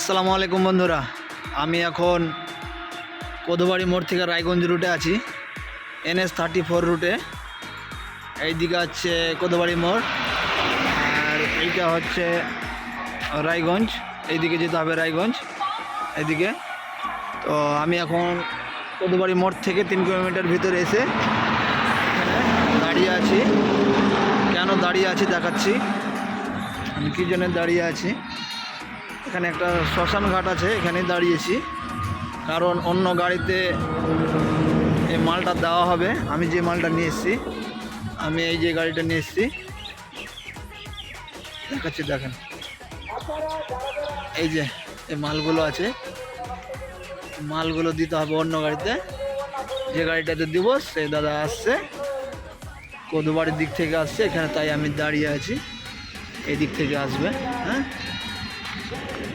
আসসালামু আলাইকুম বন্ধুরা। আমি এখন কোদবাড়ি মোড় থেকে রায়গঞ্জ রুটে আছি। এনএস থার্টি ফোর রুটে। এইদিকে হচ্ছে কোদবাড়ি মোড়। আর এইটা হচ্ছে রায়গঞ্জ। এইদিকে যেতে হবে রায়গঞ্জ। এইদিকে। তো আমি এখন কোদবাড়ি মোড় থেকে তিন কিলোমিটার ভিতরে এসে দাঁড়িয়ে আছি। কেন দাঁড়িয়ে আছি দেখাচ্ছি। আমি কী জন্য দাঁড়িয়ে আছি? এখানে একটা শ্মশান ঘাট আছে এখানে দাঁড়িয়েছি। কারণ অন্য গাড়িতে এই মালটা দেওয়া হবে। আমি যে মালটা নিয়ে এসেছি, আমি এই যে গাড়িটা নিয়ে এসেছি। দেখাচ্ছি, দেখেন। এই যে, এই মালগুলো আছে। মালগুলো দিতে হবে অন্য গাড়িতে। যে গাড়িটাতে দিব, সেই দাদা আসছে। কদুবাড়ির দিক থেকে আসছে, এখানে তাই আমি দাঁড়িয়ে আছি। এই দিক থেকে আসবে হ্যাঁ?